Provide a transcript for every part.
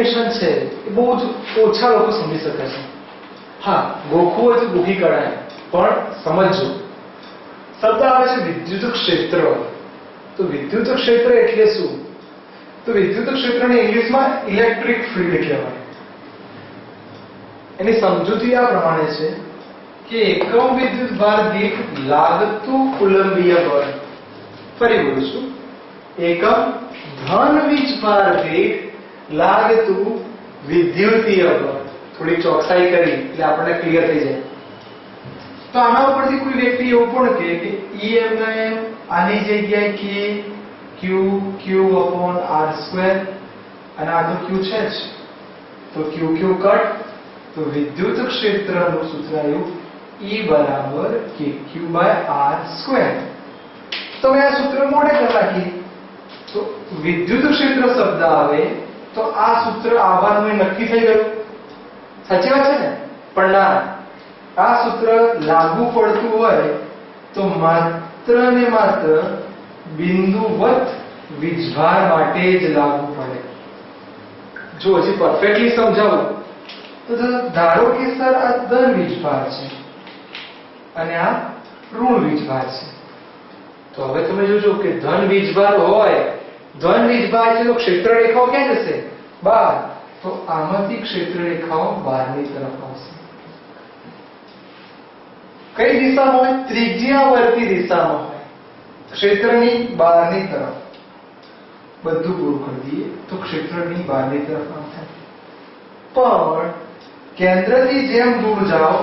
Combination છે, એ બહુ જ ઓછા લોકો સમજી શકે છે. હા, ગોખવું હોય તો ગોખી કરાય, પણ સમજજો. શબ્દ આવે છે વિદ્યુત ક્ષેત્ર. તો વિદ્યુત ક્ષેત્ર એટલે શું? તો વિદ્યુત ક્ષેત્રને ઇંગ્લિશમાં ઇલેક્ટ્રિક ફિલ્ડ કહેવાય. એની સમજૂતી આ પ્રમાણે છે કે એકમ વિદ્યુત ભાર દીઠ લાગતું કુલંબીય બળ. ફરી બોલું છું. એકમ ધન વીજભાર દીઠ લાગતું વિદ્યુતીય બળ થોડી ચોકસાઈ કરી, એટલે આપણને ક્લિયર થઈ જાય. તો આના ઉપરથી કોઈ વ્યક્તિ એવું પણ કહે કે E EMM આની જગ્યાએ K, Q Q upon R square, અને આ તો Q છે જ. તો Q Q કટ તો વિદ્યુત ક્ષેત્રનું સૂત્ર આવ્યું E બરાબર K, Q by R square. તો હવે આ સૂત્ર મોડે કરી નાખીએ તો વિદ્યુત ક્ષેત્ર શબ્દ આવે તો આ સૂત્ર આવવાનું એ નક્કી થઈ ગયું. સાચી વાત છે ને? પણ ના, આ સૂત્ર લાગુ પડતું હોય તો માત્ર ને માત્ર બિંદુવત વીજભાર માટે જ લાગુ પડે. જો હજી પરફેક્ટલી સમજાવું, તો ધારો કે સર આ ધન વીજભાર છે અને આ ઋણ વીજભાર છે. તો હવે તમે જોજો કે ધન વીજભાર હોય ધન વીજભાર છે તો ક્ષેત્ર રેખાઓ ક્યાં જશે બહાર તો આમાંથી ક્ષેત્ર રેખાઓ બહારની તરફ આવશે કઈ દિશામાં હોય ત્રિજ્યાવર્તી દિશામાં હોય ક્ષેત્રની બહારની તરફ બધું પૂરું કરી દઈએ તો ક્ષેત્રની બહારની તરફ આમ થાય પણ કેન્દ્રથી જેમ દૂર જાઓ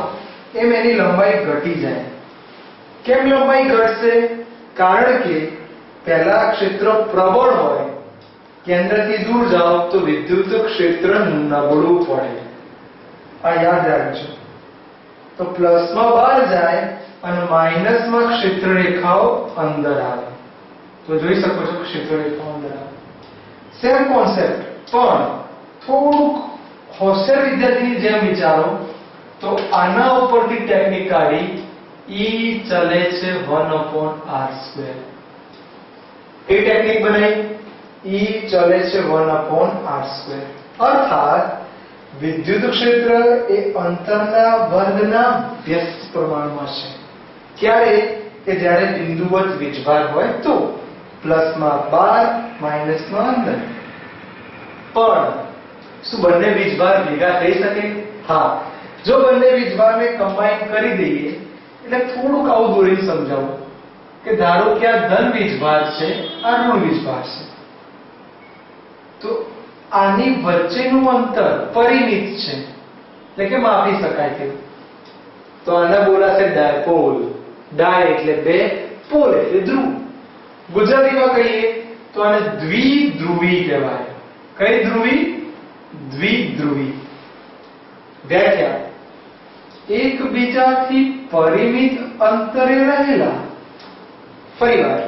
એમ એની લંબાઈ ઘટી જાય કેમ લંબાઈ ઘટશે કારણ કે પહેલા ક્ષેત્ર પ્રબળ હોય, કેન્દ્રથી દૂર જાઓ તો વિદ્યુત ક્ષેત્ર નબળું પડે. આ યાદ રાખજો. તો પ્લસમાં બહાર જાય અને માઇનસમાં ક્ષેત્ર રેખાઓ અંદર આવે. તો જોઈ શકો છો ક્ષેત્ર રેખાઓ અંદર આવે. સેમ કોન્સેપ્ટ પણ થોડુંક હોશિયાર વિદ્યાર્થીની જેમ વિચારો, તો આના ઉપરથી ટેકનિક કાઢી ઈ ચલે છે વન અપોન આર સ્ક્વેર એ ટેકનિક બનાવી. E ચલે છે 1 upon r અર્થાત, વિદ્યુત ક્ષેત્ર એ અંતરના વર્ગના વ્યસ્ત પ્રમાણમાં છે. ક્યારે કે જ્યારે બિંદુવત વીજભાર હોય તો પ્લસમાં 12 માઇનસમાં અંદર પણ, શું બંને વીજભાર ભેગા થઈ શકે? હા. જો બંને વીજભારને કમ્બાઈન કરી દઈએ, એટલે થોડુંક આવું દોરીને સમજાવું. કે ધારો કે આ ધન વીજભાર છે, આ ઋણ વીજભાર છે. તો આની વચ્ચેનું અંતર પરિમિત છે. એટલે કે માપી શકાય તેવું. તો આને બોલાશે ડાયપોલ. ડાય એટલે બે પોલ એટલે ધ્રુવ. ગુજરાતીમાં કહીએ તો આને દ્વિધ્રુવી કહેવાય. કઈ ધ્રુવી? દ્વિધ્રુવી. વ્યાખ્યા. એકબીજાથી પરિમિત અંતરે રહેલા ફરીવાર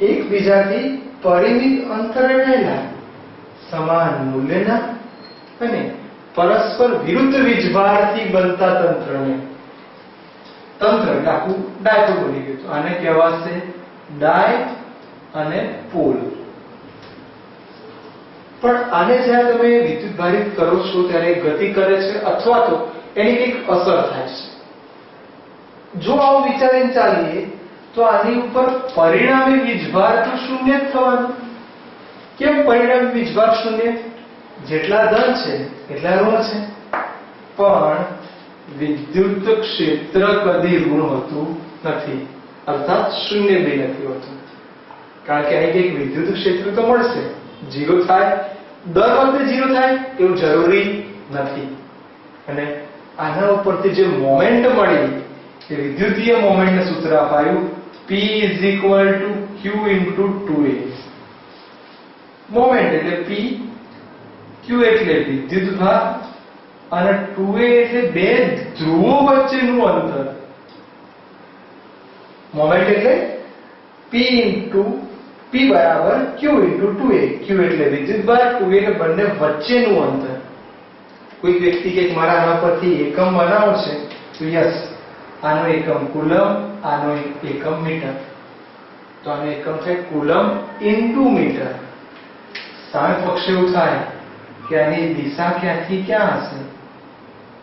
એકબીજાથી પરિમિત અંતરે રહેલા સમાન મૂલ્યના અને પરસ્પર વિરુદ્ધ વીજભારથી બનતા તંત્રને. તંત્ર આખું ડાયપોલ બની ગયું આને કહેવાશે ડાય અને પોલ. પણ આને જ્યારે તમે વિદ્યુત ભારિત કરો છો, ત્યારે ગતિ કરે છે અથવા તો એની કંઈક અસર થાય છે. જો આવું વિચારીને ચાલીએ તો આની ઉપર પરિણામી વીજભાર તો શૂન્ય જ થવાનું. કેમ પરિણામી વીજભાર શૂન્ય? જેટલા ધન છે, એટલા ઋણ છે. પણ વિદ્યુત ક્ષેત્ર કદી ઋણ હોતું નથી. અર્થાત શૂન્ય બી નથી હોતું. કારણ કે અહીં કંઈક વિદ્યુત ક્ષેત્ર તો મળશે. જીરો થાય. દર વખતે જીરો થાય એવું જરૂરી નથી. અને આના ઉપરથી જે મોમેન્ટ મળી એ વિદ્યુતીય મોમેન્ટનું સૂત્ર અપાયું. P is equal to Q into 2A moment એટલે P, Q એટલે વિદ્યુતભાર અને 2A એટલે બે ધ્રુવો વચ્ચેનું અંતર. મોમેન્ટ એટલે P into, P બરાબર Q into 2A Q એટલે વિદ્યુતભાર 2A એટલે બંને વચ્ચેનું અંતર. કોઈ વ્યક્તિ કે મારા આના પરથી એકમ બનાવો છે તો યસ આનો એકમ કુલમ આનો એકમ મીટર તો આનો એકમ થાય કુલમ ઇન્ટુ મીટર સામે પક્ષ એવું થાય કે આની દિશા ક્યાંથી ક્યાં હશે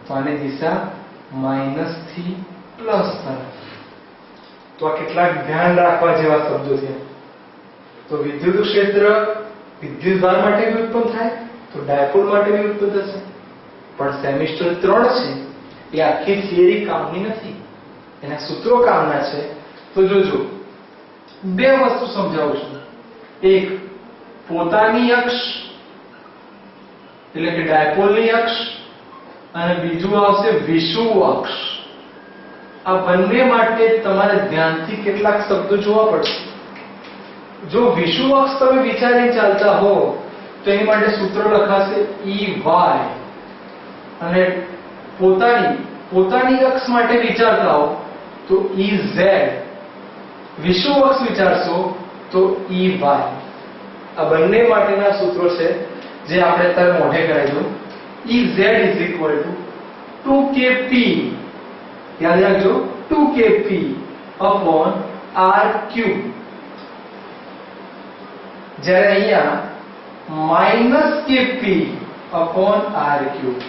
તો આની દિશા માઇનસથી પ્લસ તરફ તો આ કેટલાક ધ્યાન રાખવા જેવા શબ્દો છે તો વિદ્યુત ક્ષેત્ર વિદ્યુત ભાર માટે બી ઉત્પન્ન થાય તો ડાયપોલ માટે બી ઉત્પન્ન થશે પણ સેમિસ્ટર 3 છે એ આખી થિયરી કામની નથી એના સૂત્રો કામના છે. તો જોજો, બે વસ્તુ સમજાવું છું. એક, પોતાની અક્ષ, એટલે કે ડાયપોલની અક્ષ, અને બીજું આવશે વિષુ અક્ષ. આ બંને માટે તમારે ધ્યાનથી કેટલાક શબ્દો જોવા પડશે. જો વિષુ અક્ષ તમે વિચારી ચાલતા હો, તો એની માટે સૂત્ર લખાશે ઈ વાય. અને પોતાની પોતાની અક્ષ માટે વિચારતા હો તો ઈ ઝેડ. વિષુવ અક્ષ વિચારશો તો ઈ વાય. આ બંને માટેના સૂત્રો છે જે આપણે અત્યારે મોઢે કરાવ્યું ઈ Z is equal to two કે પી યાદ રાખજો ટુ કે પી અપોન આર ક્યુબ જ્યારે અહીંયા minus k p upon r cube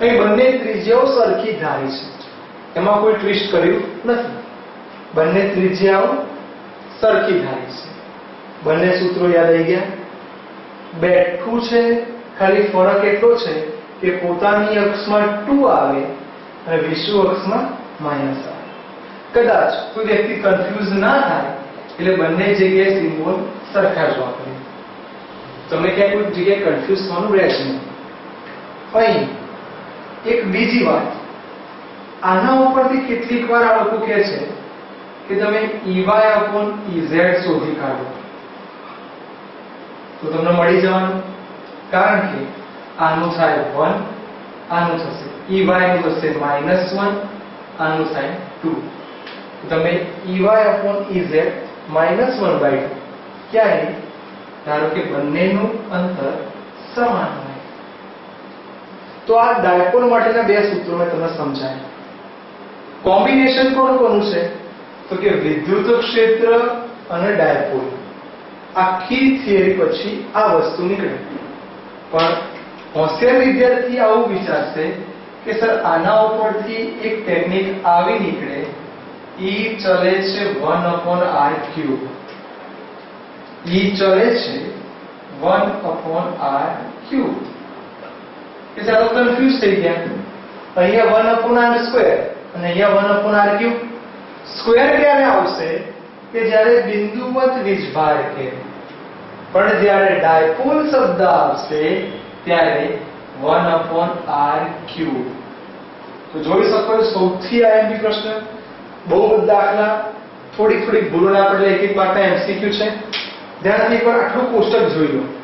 અહીં બંને ત્રિજ્યાઓ સરખી ધારી છે. એમાં કોઈ ટ્વિસ્ટ કર્યું નથી. બંને ત્રિજ્યાઓ સરખી ધારી છે. બંને સૂત્રો યાદ આવી ગયા? બેઠું છે, ખાલી ફરક એટલો છે કે પોતાની અક્ષમાં ટુ આવે અને વિશ્વ અક્ષમાં માઇનસ આવે. કદાચ કોઈ વ્યક્તિ કન્ફ્યુઝ ના થાય, એટલે બંને જગ્યાએ સિમ્બોલ સરખા જ વાપરે. તમે ક્યાંય કોઈ જગ્યાએ કન્ફ્યુઝ થવાનું રહેશે નહીં. અહીં એક બીજી વાત આના ઉપરથી કેટલીક વાર આ લોકો કહે છે કે તમે ઈવાય અપોન ઈઝેડ શોધી કાઢો. તો તમને મળી જવાનું. કારણ કે આનું થાય વન, આનું થશે ઈવાયનું થશે -1 આનું થાય 2 તો તમે EY upon EZ -1 by 2 ક્યારે ધારો કે બંનેનું અંતર સમાન હોય. તો આ ડાયપોલ માટેના બે સૂત્રો મેં તમને સમજાયા. કોમ્બિનેશન કોણ કોનું છે તો કે વિદ્યુત ક્ષેત્ર અને ડાયપોલ આખી થિયરી પછી આ વસ્તુ નીકળે પણ હોશિયાર વિદ્યાર્થી આવું વિચારશે કે સર આના ઉપરથી એક ટેકનિક આવી નીકળે ઈ ચલે છે 1 upon r ક્યુબ ઈ ચલે છે 1 upon r ક્યુબ કે ચાલો કન્ફ્યુઝ થઈ ગયા અહીંયા 1 upon r સ્ક્વેર અને અહીંયા 1 અપોન r ક્યુબ સ્ક્વેર ક્યારે આવશે? કે જ્યારે બિંદુવત વીજભાર કે. પણ જ્યારે ડાયપોલ શબ્દ આવશે, ત્યારે 1 અપોન આર ક્યુબ તો જોઈ શકો સૌથી આઈએમપી પ્રશ્ન. બહુ બધા દાખલા. થોડી થોડી ભૂલો ના પડે એક એક માર્કના એમસીક્યુ છે. ધ્યાનથી એકવાર આટલું કોષ્ટક જોઈ લો.